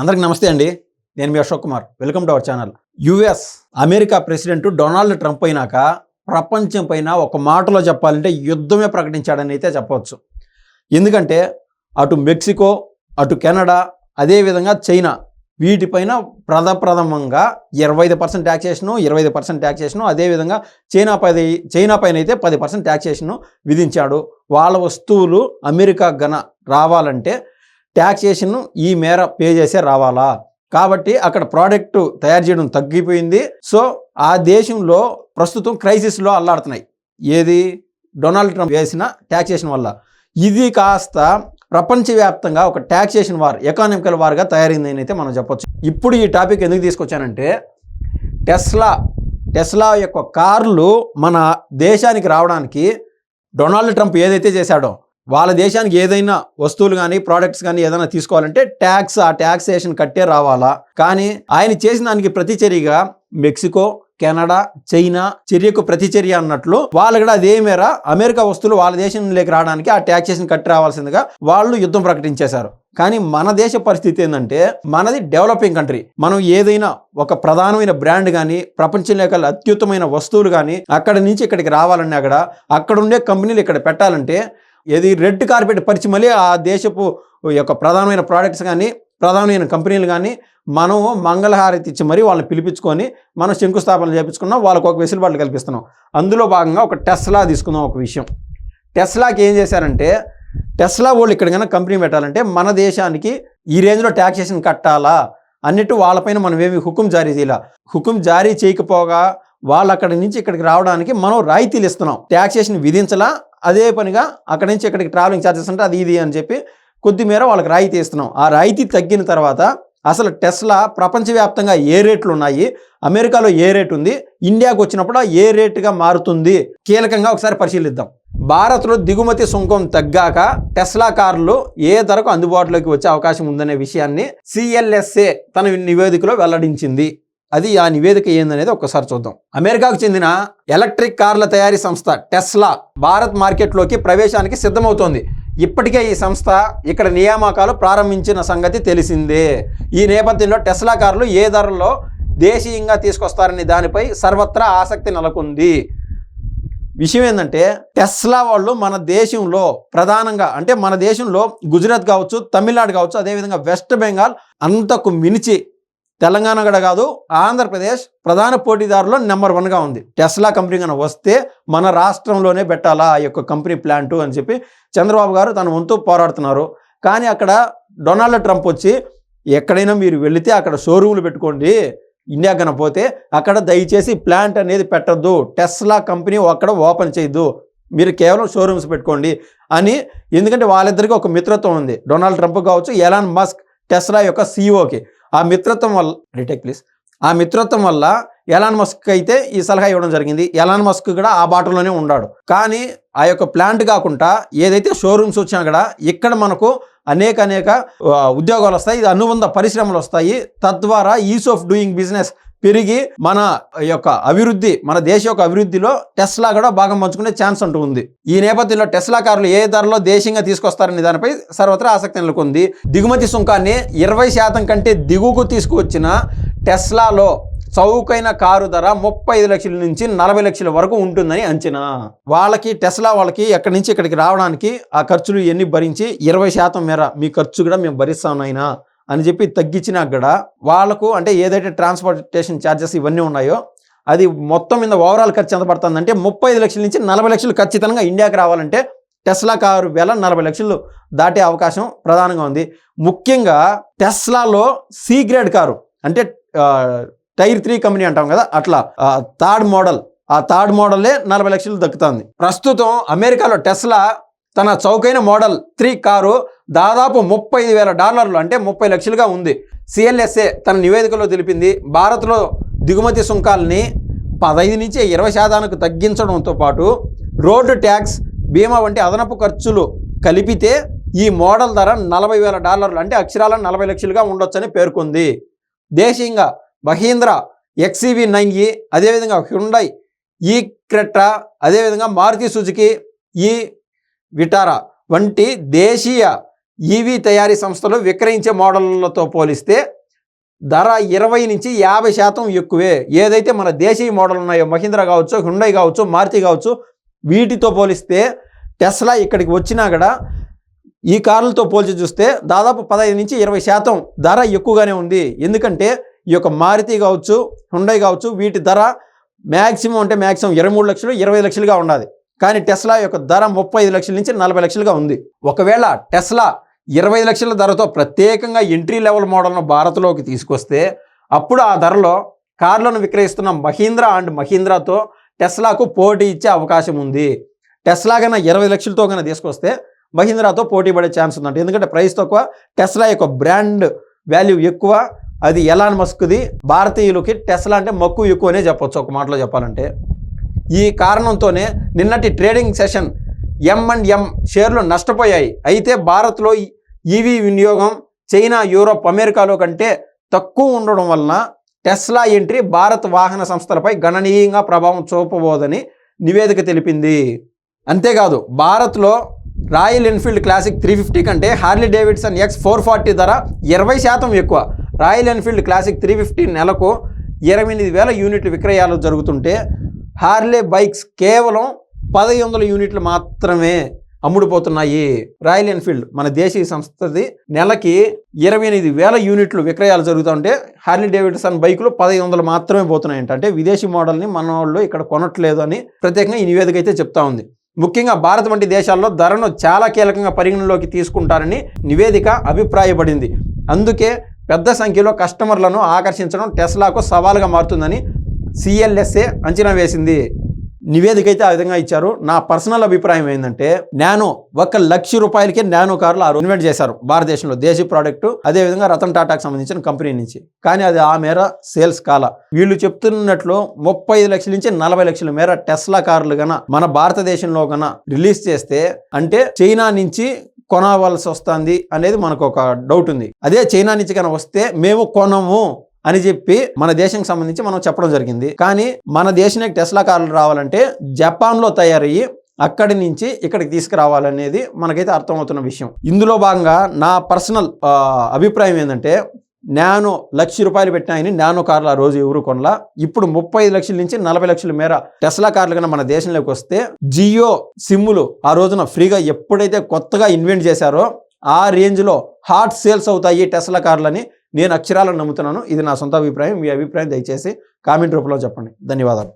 అందరికి నమస్తే అండి. నేను మీ Ashok Kumar. Welcome to our channel. US America president Donald Trump అయినాక ప్రపంచం పైన ఒక మాటలో చెప్పాలంటే యుద్ధమే ప్రకటించాడని అయితే చెప్పవచ్చు. ఎందుకంటే అటు మెక్సికో అటు కెనడా అదేవిధంగా చైనా వీటిపైన ప్రథప్రథమంగా ఇరవై ఐదు పర్సెంట్ ట్యాక్సేషను ఇరవై ఐదు పర్సెంట్ ట్యాక్సేషను అదేవిధంగా చైనా పది చైనా పైన అయితే పది పర్సెంట్ ట్యాక్సేషను విధించాడు. వాళ్ళ వస్తువులు అమెరికా గన రావాలంటే ట్యాక్సేషన్ ఈ మేర పే చేసే రావాలా? కాబట్టి అక్కడ ప్రోడక్ట్ తయారు చేయడం తగ్గిపోయింది. సో ఆ దేశంలో ప్రస్తుతం క్రైసిస్లో అల్లాడుతున్నాయి. ఏది? డొనాల్డ్ ట్రంప్ వేసిన ట్యాక్సేషన్ వల్ల. ఇది కాస్త ప్రపంచవ్యాప్తంగా ఒక ట్యాక్సేషన్ వార్ ఎకానమికల్ వార్గా తయారైందని అయితే మనం చెప్పొచ్చు. ఇప్పుడు ఈ టాపిక్ ఎందుకు తీసుకొచ్చానంటే టెస్లా టెస్లా యొక్క కార్లు మన దేశానికి రావడానికి డొనాల్డ్ ట్రంప్ ఏదైతే చేశాడో వాళ్ళ దేశానికి ఏదైనా వస్తువులు కానీ ప్రోడక్ట్స్ కానీ ఏదైనా తీసుకోవాలంటే ట్యాక్స్ ఆ ట్యాక్సేషన్ కట్టే రావాలా. కానీ ఆయన చేసిన దానికి ప్రతిచర్యగా మెక్సికో కెనడా చైనా చర్యకు ప్రతిచర్య అన్నట్లు వాళ్ళు కూడా అదే మేర అమెరికా వస్తువులు వాళ్ళ దేశంలోకి రావడానికి ఆ ట్యాక్సేషన్ కట్టి రావాల్సిందిగా వాళ్ళు యుద్ధం ప్రకటించేశారు. కానీ మన దేశ పరిస్థితి ఏంటంటే మనది డెవలపింగ్ కంట్రీ మనం ఏదైనా ఒక ప్రధానమైన బ్రాండ్ కానీ ప్రపంచంలో యొక్క అత్యుత్తమైన వస్తువులు కానీ అక్కడ నుంచి ఇక్కడికి రావాలన్నా అక్కడ అక్కడ ఉండే కంపెనీలు ఇక్కడ పెట్టాలంటే ఏది రెడ్ కార్పెట్ పరిచి మళ్ళీ ఆ దేశపు యొక్క ప్రధానమైన ప్రోడక్ట్స్ కానీ ప్రధానమైన కంపెనీలు కానీ మనం మంగళహారతి ఇచ్చి మరీ వాళ్ళని పిలిపించుకొని మనం శంకుస్థాపన చేపించుకున్నాం వాళ్ళకు ఒక వెసులుబాటు కల్పిస్తున్నాం. అందులో భాగంగా ఒక టెస్లా తీసుకుందాం ఒక విషయం. టెస్లాకి ఏం చేశారంటే టెస్లా వాళ్ళు ఇక్కడ కన్నా కంపెనీ పెట్టాలంటే మన దేశానికి ఈ రేంజ్లో ట్యాక్సేషన్ కట్టాలా? అన్నట్టు వాళ్ళపైన మనం ఏమి హుకుం జారీ చేయాల? హుకుం జారీ చేయకపోగా వాళ్ళు అక్కడి నుంచి ఇక్కడికి రావడానికి మనం రాయితీలు ఇస్తున్నాం. ట్యాక్సేషన్ విధించలా? అదే పనిగా అక్కడి నుంచి ఇక్కడికి ట్రావెలింగ్ ఛార్జెస్ అంటే అది ఇది అని చెప్పి కొద్దిమేర వాళ్ళకి రాయితీ ఇస్తున్నాం. ఆ రాయితీ తగ్గిన తర్వాత అసలు టెస్లా ప్రపంచవ్యాప్తంగా ఏ రేట్లు ఉన్నాయి? అమెరికాలో ఏ రేట్ ఉంది? ఇండియాకు వచ్చినప్పుడు ఏ రేటుగా మారుతుంది? కీలకంగా ఒకసారి పరిశీలిద్దాం. భారత్లో దిగుమతి సుంకం తగ్గాక టెస్లా కార్లు ఏ ధరకు అందుబాటులోకి వచ్చే అవకాశం ఉందనే విషయాన్ని సిఎల్ఎస్ఏ తన నివేదికలో వెల్లడించింది. అది ఆ నివేదిక ఏందనేది ఒక్కసారి చూద్దాం. అమెరికాకు చెందిన ఎలక్ట్రిక్ కార్ల తయారీ సంస్థ టెస్లా భారత్ మార్కెట్లోకి ప్రవేశానికి సిద్ధమవుతోంది. ఇప్పటికే ఈ సంస్థ ఇక్కడ నియామకాలు ప్రారంభించిన సంగతి తెలిసిందే. ఈ నేపథ్యంలో టెస్లా కార్లు ఏ ధరలో దేశీయంగా తీసుకొస్తారనే దానిపై సర్వత్రా ఆసక్తి నెలకొంది. విషయం ఏంటంటే టెస్లా వాళ్ళు మన దేశంలో ప్రధానంగా అంటే మన దేశంలో గుజరాత్ కావచ్చు తమిళనాడు కావచ్చు అదేవిధంగా వెస్ట్ బెంగాల్ అంతకు మించి తెలంగాణ కూడా కాదు ఆంధ్రప్రదేశ్ ప్రధాన పోటీదారులో నెంబర్ వన్గా ఉంది. టెస్లా కంపెనీ కనుక వస్తే మన రాష్ట్రంలోనే పెట్టాలా ఆ యొక్క కంపెనీ ప్లాంటు అని చెప్పి చంద్రబాబు గారు తన వంతు పోరాడుతున్నారు. కానీ అక్కడ డొనాల్డ్ ట్రంప్ వచ్చి ఎక్కడైనా మీరు వెళితే అక్కడ షోరూములు పెట్టుకోండి ఇండియా కనపోతే పోతే అక్కడ దయచేసి ప్లాంట్ అనేది పెట్టద్దు టెస్లా కంపెనీ అక్కడ ఓపెన్ చేయొద్దు మీరు కేవలం షోరూమ్స్ పెట్టుకోండి అని. ఎందుకంటే వాళ్ళిద్దరికీ ఒక మిత్రత్వం ఉంది. డొనాల్డ్ ట్రంప్ కావచ్చు ఎలాన్ మస్క్ టెస్లా యొక్క సీఈఓకి. ఆ మిత్రత్వం వల్ల రిటెక్ ప్లీజ్ ఆ మిత్రత్వం వల్ల ఎలాన్ మస్క్ అయితే ఈ సలహా ఇవ్వడం జరిగింది. ఎలాన్ మస్క్ కూడా ఆ బాటలోనే ఉన్నాడు కానీ ఆ యొక్క ప్లాంట్ కాకుండా ఏదైతే షోరూమ్స్ వచ్చినా కూడా ఇక్కడ మనకు అనేక అనేక ఉద్యోగాలు వస్తాయి. ఇది అనుబంధ పరిశ్రమలు వస్తాయి. తద్వారా ఈస్ ఆఫ్ డూయింగ్ బిజినెస్ పెరిగి మన యొక్క అభివృద్ధి మన దేశ యొక్క అభివృద్ధిలో టెస్లా కూడా భాగం పంచుకునే ఛాన్స్ అంటూ ఉంది. ఈ నేపథ్యంలో టెస్లా కార్లు ఏ ధరలో దేశంగా తీసుకొస్తారనే దానిపై సర్వత్రా ఆసక్తి నెలకొంది. దిగుమతి సుంకాన్ని ఇరవై శాతం కంటే దిగువకు తీసుకువచ్చిన టెస్లాలో చౌకైన కారు ధర ముప్పై ఐదు లక్షల నుంచి నలభై లక్షల వరకు ఉంటుందని అంచనా. వాళ్ళకి టెస్లా వాళ్ళకి ఎక్కడి నుంచి ఇక్కడికి రావడానికి ఆ ఖర్చులు ఎన్ని భరించి ఇరవై శాతం మేర మీ ఖర్చు కూడా మేము భరిస్తాం అయినా అని చెప్పి తగ్గించినా కూడా వాళ్ళకు అంటే ఏదైతే ట్రాన్స్పోర్టేషన్ ఛార్జెస్ ఇవన్నీ ఉన్నాయో అది మొత్తం మీద ఓవరాల్ ఖర్చు ఎంత పడుతుందంటే ముప్పై ఐదు లక్షల నుంచి నలభై లక్షలు ఖచ్చితంగా ఇండియాకి రావాలంటే టెస్లా కారు వేల నలభై లక్షలు దాటే అవకాశం ప్రధానంగా ఉంది. ముఖ్యంగా టెస్లాలో సి గ్రేడ్ కారు అంటే టైర్ త్రీ కంపెనీ అంటాం కదా అట్లా థర్డ్ మోడల్ ఆ థర్డ్ మోడలే నలభై లక్షలు దక్కుతుంది. ప్రస్తుతం అమెరికాలో టెస్లా తన చౌకైన మోడల్ త్రీ కారు దాదాపు ముప్పై ఐదు వేల డాలర్లు అంటే ముప్పై లక్షలుగా ఉంది. సిఎల్ఎస్ఏ తన నివేదికలో తెలిపింది భారత్లో దిగుమతి సుంకాలని పదహైదు నుంచి ఇరవై శాతానికి తగ్గించడంతో పాటు రోడ్డు ట్యాక్స్ బీమా వంటి అదనపు ఖర్చులు కలిపితే ఈ మోడల్ ధర నలభై వేల డాలర్లు అంటే అక్షరాల నలభై లక్షలుగా ఉండొచ్చని పేర్కొంది. దేశీయంగా మహీంద్రా ఎక్సీవీ నైన్ ఈ అదేవిధంగా హ్యుండై ఈ క్రెట్రా అదేవిధంగా మారుతి సుజుకి ఈ విటారా వంటి దేశీయ ఈవీ తయారీ సంస్థలు విక్రయించే మోడళ్ళతో పోలిస్తే ధర ఇరవై నుంచి యాభై శాతం ఎక్కువే. ఏదైతే మన దేశీయ మోడల్ ఉన్నాయో మహీంద్రా కావచ్చు హుండై కావచ్చు మారుతి కావచ్చు వీటితో పోలిస్తే టెస్లా ఇక్కడికి వచ్చినా కూడా ఈ కార్లతో పోల్చి చూస్తే దాదాపు పదహైదు నుంచి ఇరవై శాతం ధర ఎక్కువగానే ఉంది. ఎందుకంటే ఈ యొక్క మారుతి కావచ్చు హుండై కావచ్చు వీటి ధర మ్యాక్సిమం అంటే మ్యాక్సిమం ఇరవై మూడు లక్షలు ఇరవై లక్షలుగా ఉండాలి. కానీ టెస్లా యొక్క ధర ముప్పై ఐదు లక్షల నుంచి నలభై లక్షలుగా ఉంది. ఒకవేళ టెస్లా ఇరవై లక్షల ధరతో ప్రత్యేకంగా ఎంట్రీ లెవెల్ మోడల్ను భారత్లోకి తీసుకొస్తే అప్పుడు ఆ ధరలో కార్లను విక్రయిస్తున్న మహీంద్రా అండ్ మహీంద్రాతో టెస్లాకు పోటీ ఇచ్చే అవకాశం ఉంది. టెస్లా కన్నా ఇరవై లక్షలతో కన్నా తీసుకొస్తే మహీంద్రాతో పోటీ పడే ఛాన్స్ ఉందంట. ఎందుకంటే ప్రైస్ తక్కువ టెస్లా యొక్క బ్రాండ్ వాల్యూ ఎక్కువ. అది ఎలాన్ మస్క్ది భారతీయులకి టెస్లా అంటే మక్కువ ఎక్కువనే చెప్పొచ్చు. ఒక మాటలో చెప్పాలంటే ఈ కారణంతోనే నిన్నటి trading session M and M షేర్లు నష్టపోయాయి. అయితే భారత్లో ఈవీ వినియోగం చైనా యూరోప్ అమెరికాలో కంటే తక్కువ ఉండడం వలన టెస్లా ఎంట్రీ భారత్ వాహన సంస్థలపై గణనీయంగా ప్రభావం చూపబోదని నివేదిక తెలిపింది. అంతేకాదు భారత్లో Royal Enfield classic three fifty కంటే Harley Davidson X four forty ధర ఇరవై శాతం ఎక్కువ. Royal Enfield classic three fifty నెలకు ఇరవై ఎనిమిది వేల యూనిట్లు విక్రయాలు జరుగుతుంటే హార్లే బైక్స్ కేవలం పదహైదు వందల యూనిట్లు మాత్రమే అమ్ముడుపోతున్నాయి. రాయల్ ఎన్ఫీల్డ్ మన దేశీయ సంస్థది నెలకి ఇరవై ఎనిమిది వేల యూనిట్లు విక్రయాలు జరుగుతుంటే హార్లీ డేవిడ్సన్ బైకులు పదహైదు వందలు మాత్రమే పోతున్నాయంట. అంటే విదేశీ మోడల్ని మన వాళ్ళు ఇక్కడ కొనట్లేదు అని ప్రత్యేకంగా ఈ నివేదిక అయితే చెప్తా ఉంది. ముఖ్యంగా భారత్ వంటి దేశాల్లో ధరను చాలా కీలకంగా పరిగణలోకి తీసుకుంటారని నివేదిక అభిప్రాయపడింది. అందుకే పెద్ద సంఖ్యలో కస్టమర్లను ఆకర్షించడం టెస్లాకు సవాలుగా మారుతుందని సిఎల్ఎస్ఏ అంచనా వేసింది. నివేదిక అయితే ఆ విధంగా ఇచ్చారు. నా పర్సనల్ అభిప్రాయం ఏంటంటే నానో ఒక లక్ష రూపాయలకే నానో కార్లు ఆ ఇన్వెంట్ చేశారు భారతదేశంలో. దేశీ ప్రోడక్ట్ అదే విధంగా రతన్ టాటాకి సంబంధించిన కంపెనీ నుంచి. కానీ అది ఆ మేర సేల్స్ కాల. వీళ్ళు చెప్తున్నట్లు ముప్పై ఐదు లక్షల నుంచి నలభై లక్షల మేర టెస్లా కార్లు గన మన భారతదేశంలో గన రిలీజ్ చేస్తే అంటే చైనా నుంచి కొనవలసి వస్తుంది అనేది మనకు ఒక డౌట్ ఉంది. అదే చైనా నుంచి కనుక వస్తే మేము కొనము. అని చెప్పి మన దేశంకి సంబంధించి మనం చెప్పడం జరిగింది. కానీ మన దేశానికి టెస్లా కార్లు రావాలంటే జపాన్లో తయారయ్యి అక్కడి నుంచి ఇక్కడికి తీసుకురావాలనేది మనకైతే అర్థమవుతున్న విషయం. ఇందులో భాగంగా నా పర్సనల్ అభిప్రాయం ఏంటంటే నానో లక్ష రూపాయలు పెట్టినాయని నానో కార్లు ఆ రోజు ఎవరు కొనలా. ఇప్పుడు ముప్పై లక్షల నుంచి నలభై లక్షల మేర టెస్లా కార్లు కన్నా మన దేశంలోకి వస్తే జియో సిమ్ములు ఆ రోజున ఫ్రీగా ఎప్పుడైతే కొత్తగా ఇన్వెంట్ చేశారో ఆ రేంజ్లో హాట్ సేల్స్ అవుతాయి టెస్లా కార్లని. నేను అక్షరాలను నమ్ముతున్నాను. ఇది నా సొంత అభిప్రాయం. మీ అభిప్రాయం దయచేసి కామెంట్ రూపంలో చెప్పండి. ధన్యవాదాలు.